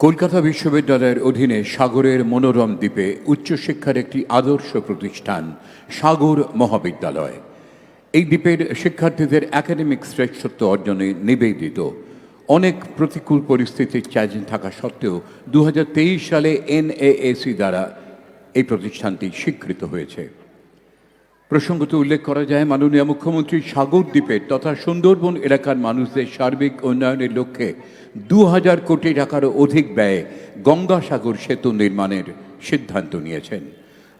কলকাতা বিশ্ববিদ্যালয়ের অধীনে সাগরের মনোরম দ্বীপে উচ্চশিক্ষার একটি আদর্শ প্রতিষ্ঠান, সাগর মহাবিদ্যালয়। এই দ্বীপের শিক্ষার্থীদের একাডেমিক শ্রেষ্ঠত্ব অর্জনে নিবেদিত। অনেক প্রতিকূল পরিস্থিতির চ্যালেঞ্জ থাকা সত্ত্বেও দু হাজার তেইশ সালে এনএএসি দ্বারা এই প্রতিষ্ঠানটি স্বীকৃত হয়েছে। প্রসঙ্গত উল্লেখ করা যায়, মাননীয় মুখ্যমন্ত্রী সাগর দ্বীপের তথা সুন্দরবন এলাকার মানুষদের সার্বিক উন্নয়নের লক্ষ্যে দু হাজার কোটি টাকারও অধিক ব্যয়ে গঙ্গাসাগর সেতু নির্মাণের সিদ্ধান্ত নিয়েছেন।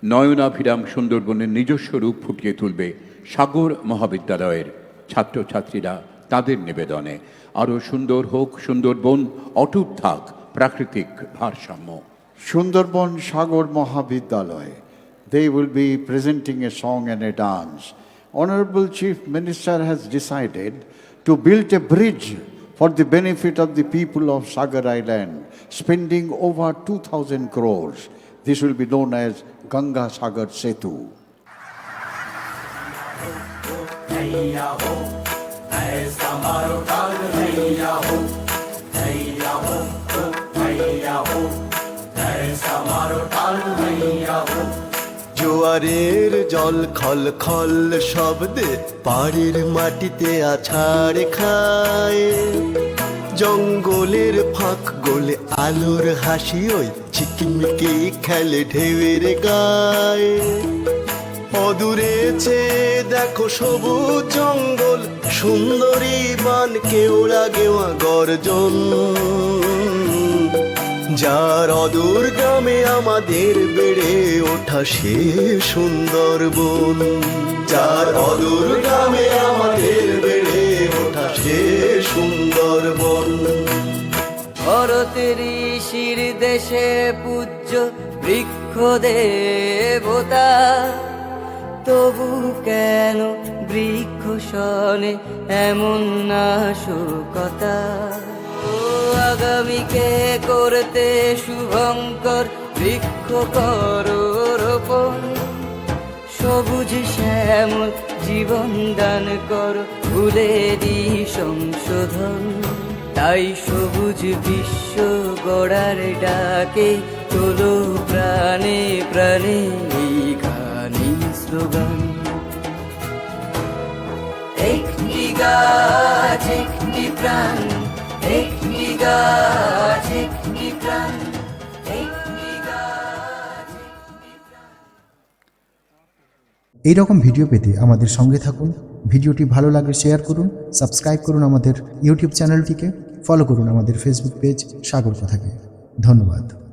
নয়নাভিরাম সুন্দরবনের নিজস্ব রূপ ফুটিয়ে তুলবে সাগর মহাবিদ্যালয়ের ছাত্রছাত্রীরা তাদের নিবেদনে। আরও সুন্দর হোক সুন্দরবন, অটুট থাক প্রাকৃতিক ভারসাম্য। সুন্দরবন সাগর Mahavidyalaya. They will be presenting a song and a dance. Honorable Chief Minister has decided to build a bridge for the benefit of the people of Sagar Island, spending over 2,000 crores. This will be known as Ganga Sagar Setu. জোয়ারের জল খল খল শব্দে পাড়ের মাটিতে আছাড় খায়। জঙ্গলের ফাঁক গোলে আলোর হাসি ওই চিকিমিকি খেলে ঢেউয়ের গায়। অদূরে চেয়ে দেখো সবুজ জঙ্গল, সুন্দরী বান কেওড়া গেওয়া গর্জন। যার অদূর গ্রামে আমাদের বেড়ে ওঠা সে সুন্দরবন যার অদূর গ্রামে আমাদের বেড়ে ওঠা সে সুন্দরবন ভরতের ঋষির দেশে পূজ্য বৃক্ষ দেবতা, তবু কেন বৃক্ষ শনে এমন নাশকতা? ও আগামীকে করতে শুভঙ্কর বৃক্ষ কর। সবুজ শ্যামল জীবন দান কর। ভুলেরই সংশোধন। তাই সবুজ বিশ্ব গড়ার ডাকে তোলো প্রাণে প্রাণে গানি স্লোগান। একটি গাছ, একটি প্রাণ, একটি গাছ, একটি প্রাণ। এই রকম ভিডিও পেতে আমাদের সঙ্গে থাকুন। ভিডিওটি ভালো লাগে শেয়ার করুন, সাবস্ক্রাইব করুন আমাদের ইউটিউব চ্যানেলটিকে, ফলো করুন আমাদের ফেসবুক পেজ সাগর কথাকে। ধন্যবাদ।